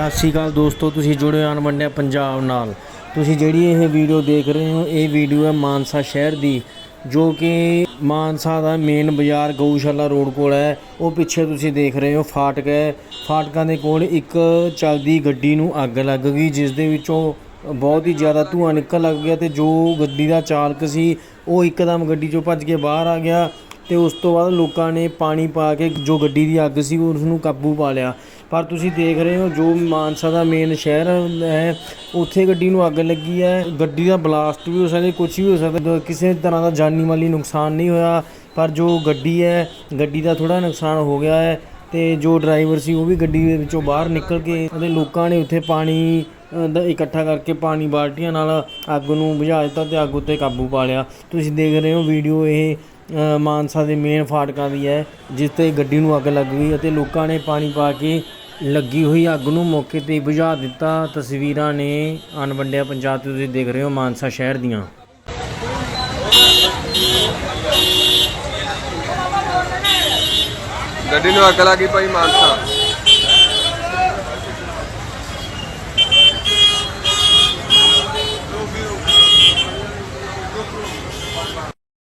ਸਤਿ ਸ਼੍ਰੀ ਅਕਾਲ ਦੋਸਤੋ, ਤੁਸੀਂ ਜੁੜੇ ਹੋ ਅਨਵੰਡਿਆ ਪੰਜਾਬ ਨਾਲ। ਤੁਸੀਂ ਜਿਹੜੀ ਇਹ ਵੀਡੀਓ ਦੇਖ ਰਹੇ ਹੋ, ਇਹ ਵੀਡੀਓ ਹੈ ਮਾਨਸਾ ਸ਼ਹਿਰ ਦੀ, ਜੋ ਕਿ ਮਾਨਸਾ ਦਾ ਮੇਨ ਬਾਜ਼ਾਰ ਗਊਸ਼ਾਲਾ ਰੋਡ ਕੋਲ ਹੈ। ਉਹ ਪਿੱਛੇ ਤੁਸੀਂ ਦੇਖ ਰਹੇ ਹੋ ਫਾਟਕ ਹੈ। ਫਾਟਕਾਂ ਦੇ ਕੋਲ ਇੱਕ ਚੱਲਦੀ ਗੱਡੀ ਨੂੰ ਅੱਗ ਲੱਗ ਗਈ, ਜਿਸ ਦੇ ਵਿੱਚੋਂ ਬਹੁਤ ਹੀ ਜ਼ਿਆਦਾ ਧੂੰਆਂ ਨਿਕਲ ਲੱਗ ਗਿਆ ਤੇ ਜੋ ਗੱਡੀ ਦਾ ਚਾਲਕ ਸੀ, ਉਹ ਇੱਕਦਮ ਗੱਡੀ ਚੋਂ ਭੱਜ ਕੇ ਬਾਹਰ ਆ ਗਿਆ। ਤੇ ਉਸ ਤੋਂ ਬਾਅਦ ਲੋਕਾਂ ਨੇ ਪਾਣੀ ਪਾ ਕੇ ਜੋ ਗੱਡੀ ਦੀ ਅੱਗ ਸੀ ਉਸ ਨੂੰ ਕਾਬੂ ਪਾ ਲਿਆ। ਪਰ ਤੁਸੀਂ ਦੇਖ ਰਹੇ ਹੋ, ਜੋ ਮਾਨਸਾ ਦਾ ਮੇਨ ਸ਼ਹਿਰ ਹੈ, ਉੱਥੇ ਗੱਡੀ ਨੂੰ ਅੱਗ ਲੱਗੀ ਹੈ। ਗੱਡੀ ਦਾ ਬਲਾਸਟ ਵੀ ਹੋ ਸਕਦਾ ਕੁਝ ਵੀ ਹੋ ਸਕਦਾ ਕਿਸੇ ਤਰ੍ਹਾਂ ਦਾ ਜਾਨੀ ਮਾਲੀ ਨੁਕਸਾਨ ਨਹੀਂ ਹੋਇਆ। ਪਰ ਜੋ ਗੱਡੀ ਹੈ, ਗੱਡੀ ਦਾ ਥੋੜਾ ਨੁਕਸਾਨ ਹੋ ਗਿਆ ਹੈ ਤੇ ਜੋ ਡਰਾਈਵਰ ਸੀ ਉਹ ਵੀ ਗੱਡੀ ਦੇ ਵਿੱਚੋਂ ਬਾਹਰ ਨਿਕਲ ਕੇ ਅਤੇ ਲੋਕਾਂ ਨੇ ਉੱਥੇ ਪਾਣੀ ਦਾ ਇਕੱਠਾ ਕਰਕੇ ਪਾਣੀ ਬਾਲਟੀਆਂ ਨਾਲ ਅੱਗ ਨੂੰ ਬੁਝਾ ਦਿੱਤਾ ਤੇ ਅੱਗ ਉੱਤੇ ਕਾਬੂ ਪਾ ਲਿਆ। ਤੁਸੀਂ ਦੇਖ ਰਹੇ ਹੋ ਵੀਡੀਓ ਇਹ ਮਾਨਸਾ ਦੇ ਮੇਨ ਫਾਟਕਾਂ ਦੀ ਹੈ, ਜਿਸ ਤੇ ਗੱਡੀ ਨੂੰ ਅੱਗ ਲੱਗ ਗਈ ਅਤੇ ਲੋਕਾਂ ਨੇ ਪਾਣੀ ਪਾ ਕੇ ਲੱਗੀ ਹੋਈ ਅੱਗ ਨੂੰ ਮੌਕੇ ਤੇ ਬੁਝਾ ਦਿੱਤਾ। ਤਸਵੀਰਾਂ ਨੇ ਅਨਵੰਡਿਆ ਪੰਜਾਬ ਤੇ ਤੁਸੀਂ ਦੇਖ ਰਹੇ ਹੋ ਮਾਨਸਾ ਸ਼ਹਿਰ ਦੀਆਂ। ਗੱਡੀ ਨੂੰ ਅੱਗ ਲੱਗੀ ਭਾਈ ਮਾਨਸਾ।